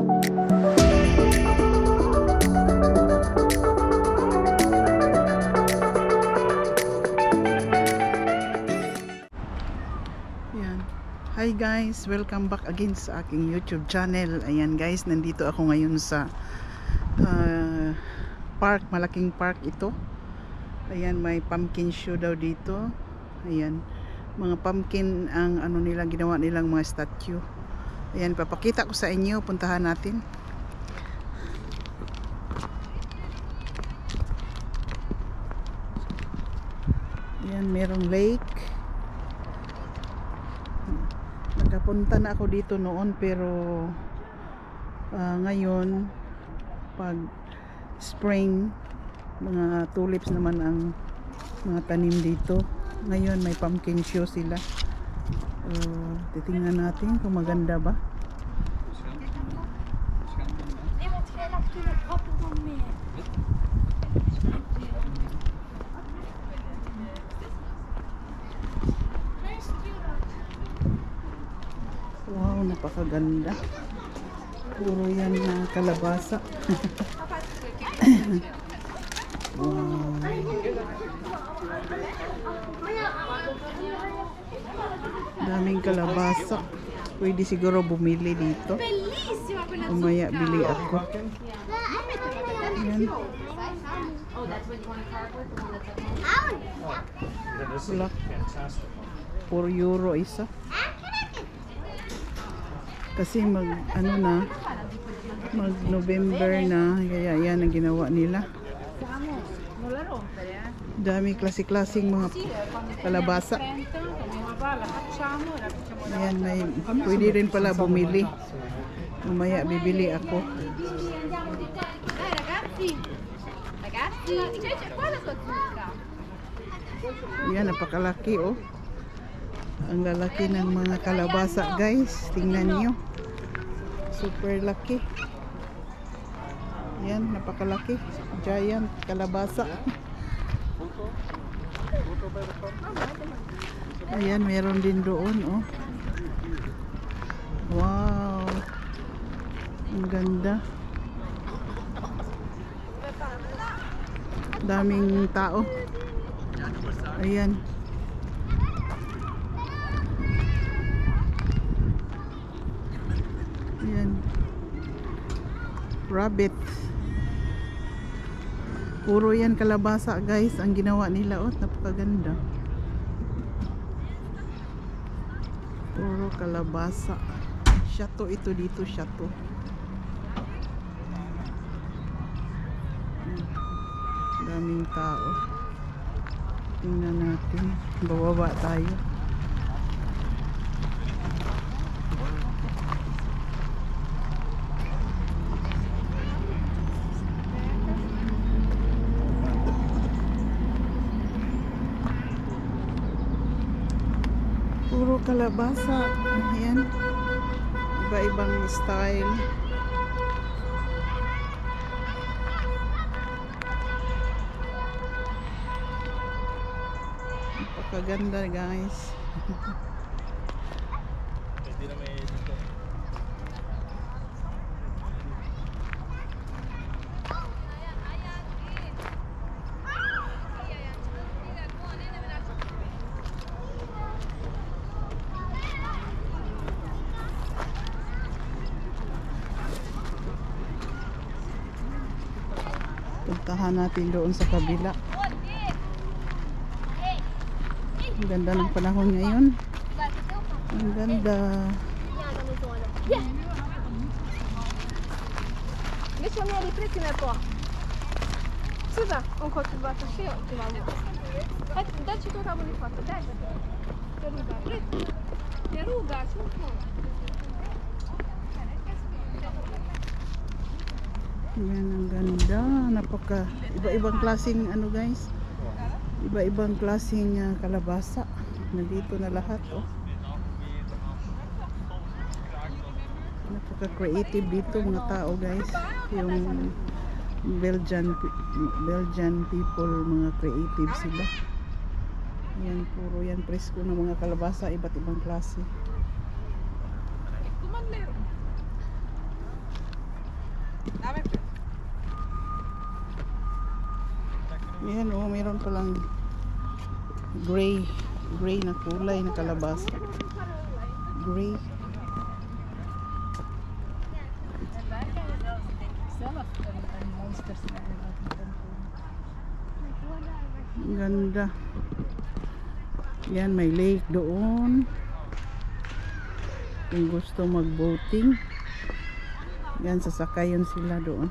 Hi guys, welcome back again sa aking YouTube channel. Ayan guys, nandito ako ngayon sa ah, park, malaking park ito. Ayan, may pumpkin show daw dito. Ayan, mga pumpkin ang ano nila ginawa nilang mga statue. Ayan, papakita ko sa inyo, puntahan natin. Ayan, merong lake. Nakapunta na ako dito noon pero ah, ngayon pag spring mga tulips naman ang mga tanim dito. Ngayon may pumpkin show sila. Titingnan natin kung maganda ba. Wow, napakaganda. Puro yan na kalabasa. wow. Daming kalabasa. Pwede siguro bumili dito. Umaya bili ako. Yan. Wala. 4 euro isa. Kasi mag ano na mag November na kaya yan ang ginawa nila. Non la rompere, eh. Dami klase-klaseng mga kalabasa. Facciamo Ayan, may, pwede rin pala bumili. Mamaya bibili ako. Dai ragazzi! Ragazzi! C'è, c'è qua la tua zucca! Yan, napakalaki oh. Ang lalaki ng mga kalabasa guys. Tingnan nyo. Super laki. Yan, napakalaki. Giant kalabasa. Ayan, meron din doon oh. Wow. Ang ganda. Daming tao. Ayan. Ayan. Rabbit. Puro yan kalabasa guys. Ang ginawa nila. Oh, napakaganda. Puro kalabasa. Shato ito dito. Shato. Daming tao. Tingnan natin. Bababa tayo. Puro kalabasa. Ayan. Iba-ibang style. Napakaganda guys. Puntahan natin doon sa kabila. Ang ganda ng panahon ngayon. Ang ganda. Invece la mia ripresa è qua. Scusa, un colpo di batte io ti vado. Eh, dacci il tuo tavolo di fatto, dai. Ti ruga, ti ruga, su un Yan ang ganda. Napaka iba-ibang klaseng ano guys. Iba-ibang klaseng ah, kalabasa. Nandito na lahat oh. Napaka creative dito mga tao guys. Yung Belgian Belgian people mga creative sila. Yan puro yan presko ng mga kalabasa iba't ibang klase. Ayan oh, meron palang gray, gray na kulay na kalabasa. Gray. Ang ganda. Yan, may lake doon. Kung gusto mag-boating. Yan, sasakayan sila doon.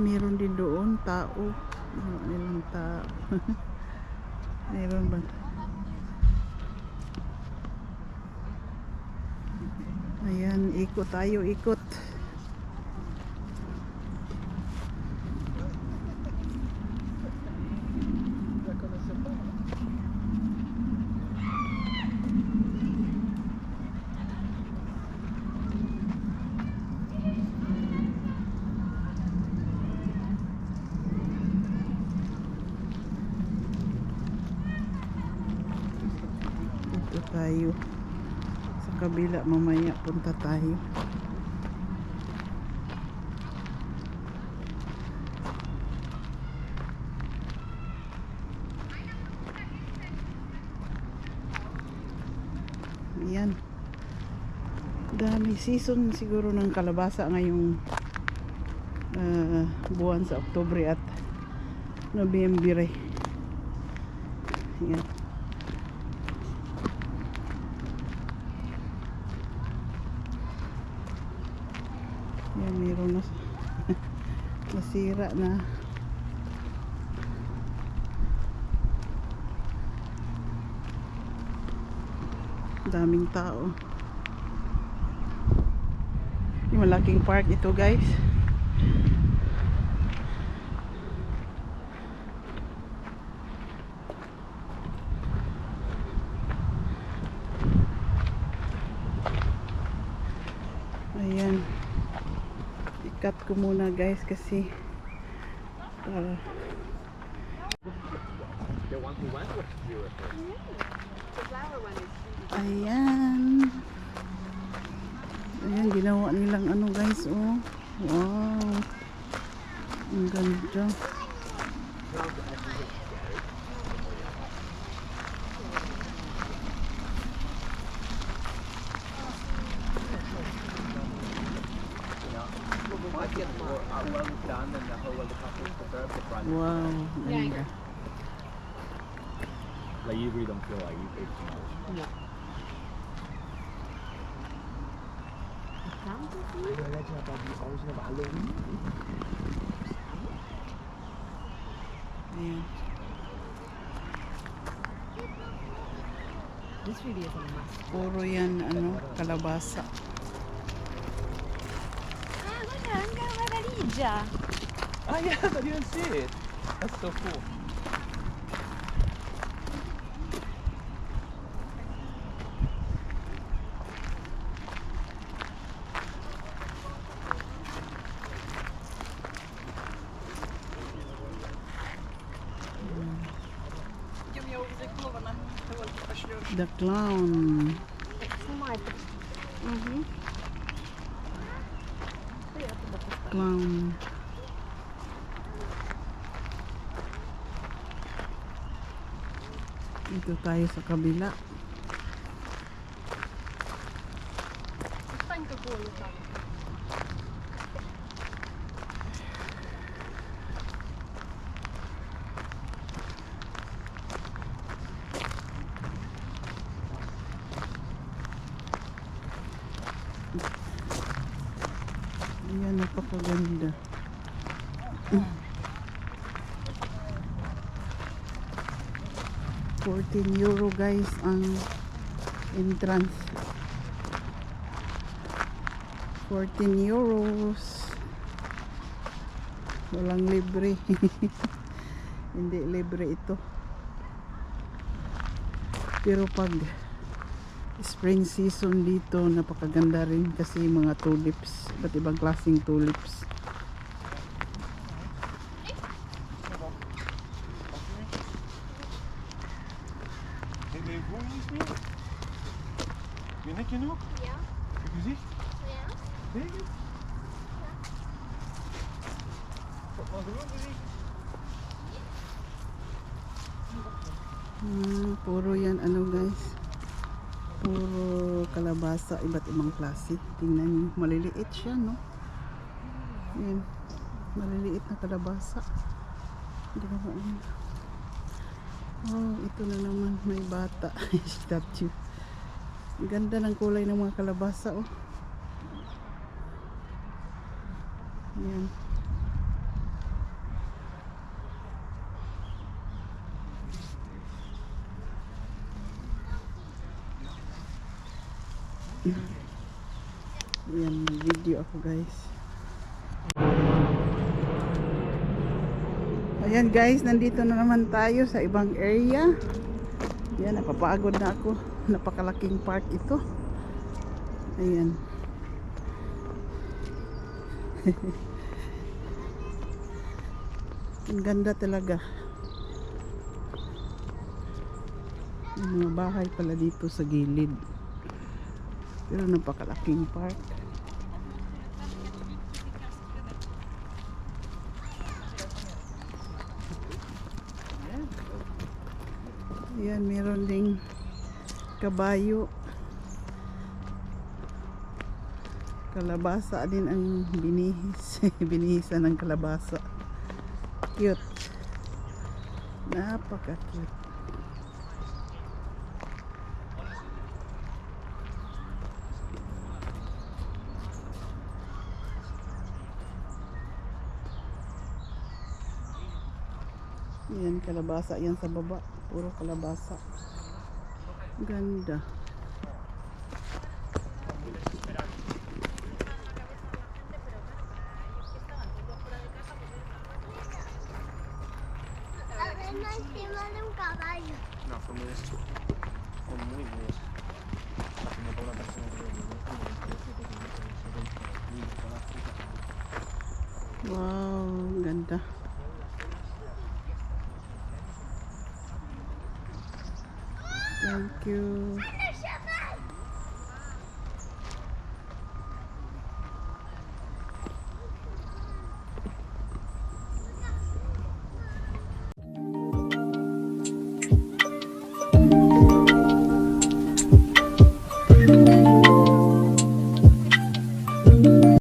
Meron din doon tao. Meron nilang tao. meron ba? Ayan, ikot tayo, ikot. Dito tayo. Sa kabila mamaya punta tayo. Yan. Dami season siguro ng kalabasa ngayong ah, buwan sa Oktubre at Nobyembre. Yan. Meron na nasira na. Daming tao. Yung malaking park ito guys. Ayan. Ikat ko muna guys kasi uh, was beautiful. Ayan. Ayan, ginawa nilang ano guys, oh. Wow. Ang ganda. Wow. Like you really don't feel like you paid too much. Ayan. This. Puro yan, ano, kalabasa. una valigia. Oh yes, I didn't see it. That's so cool. The clown. Знімайте. Угу. Clown. Dito tayo sa kabila. Napakaganda. Fourteen euro guys ang entrance. 14 euros. Walang libre. Hindi libre ito. Pero pag spring season dito, napakaganda rin kasi mga tulips, iba't ibang klaseng tulips. Ben ik genoeg? Ja. Je gezicht? Ja. Zeker? Wat maar gewoon. Ah, puro yan ano guys. Puro kalabasa, iba't ibang klase. Tingnan niyo, maliliit siya no. Yan. Maliliit na kalabasa. Hindi ko ano. Oh, ito na naman may bata. Statue. Ganda ng kulay ng mga kalabasa oh. Yan. Yan, video ako guys. Ayan guys, nandito na naman tayo sa ibang area. Yan, napapagod na ako. Napakalaking park ito. Ayan. Ang ganda talaga. Yung mga bahay pala dito sa gilid. Pero napakalaking park. Yan, meron ding kabayo. Kalabasa din ang binihis. Binihisan ng kalabasa. Cute. Napaka-cute. Yan, kalabasa yan sa baba. Puro kalabasa. Ganda. Thank you.